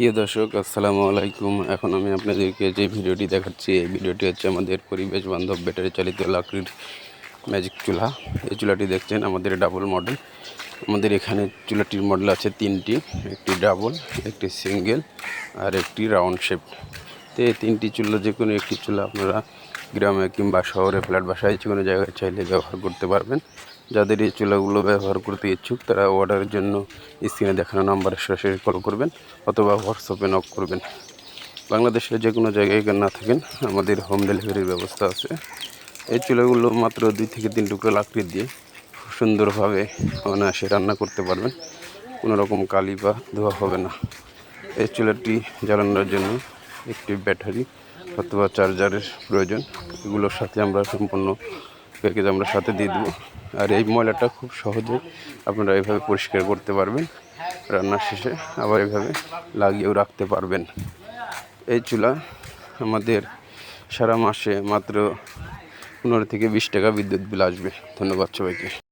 প্রিয় দর্শক, আসসালামু আলাইকুম। এখন আমি আপনাদেরকে যে ভিডিওটি দেখাচ্ছি, এই ভিডিওটি হচ্ছে আমাদের পরিবেশ বান্ধব ব্যাটারি চালিত লাকড়ির ম্যাজিক চুলা। এই চুলাটি দেখছেন, আমাদের ডাবল মডেল। আমাদের এখানে চুলাটির মডেল আছে তিনটি, একটি ডাবল, একটি সিঙ্গেল আর একটি রাউন্ড শেপ। তো এই তিনটি চুলা, যে কোনো একটি চুলা আপনারা গ্রামে কিংবা শহরে ফ্ল্যাট বাসায় যে কোনো জায়গায় চাইলে ব্যবহার করতে পারবেন। যাদের এই চুলাগুলো ব্যবহার করতে ইচ্ছুক, তারা অর্ডারের জন্য স্ক্রিনে দেখানো নাম্বারে সরাসরি কল করবেন অথবা হোয়াটসঅ্যাপে নক করবেন। বাংলাদেশের যে কোনো জায়গায় না থাকেন, আমাদের হোম ডেলিভারির ব্যবস্থা আছে। এই চুলাগুলো মাত্র দুই থেকে তিন টুকরো লাকড়ি দিয়ে খুব সুন্দরভাবে অনায়াসে রান্না করতে পারবেন। কোনো রকম কালি বা ধোয়া হবে না। এই চুলাটি জ্বালানোর জন্য একটি ব্যাটারি অথবা চার্জারের প্রয়োজন। এগুলোর সাথে আমরা সম্পূর্ণ প্যাকেজ আমরা সাথে দিয়ে দেবো। আর এই ময়লাটা খুব সহজে আপনারা এভাবে পরিষ্কার করতে পারবেন। রান্নার শেষে আবার এভাবে লাগিয়েও রাখতে পারবেন। এই চুলা আমাদের সারা মাসে মাত্র পনেরো থেকে বিশ টাকা বিদ্যুৎ বিল আসবে। ধন্যবাদ সবাইকে।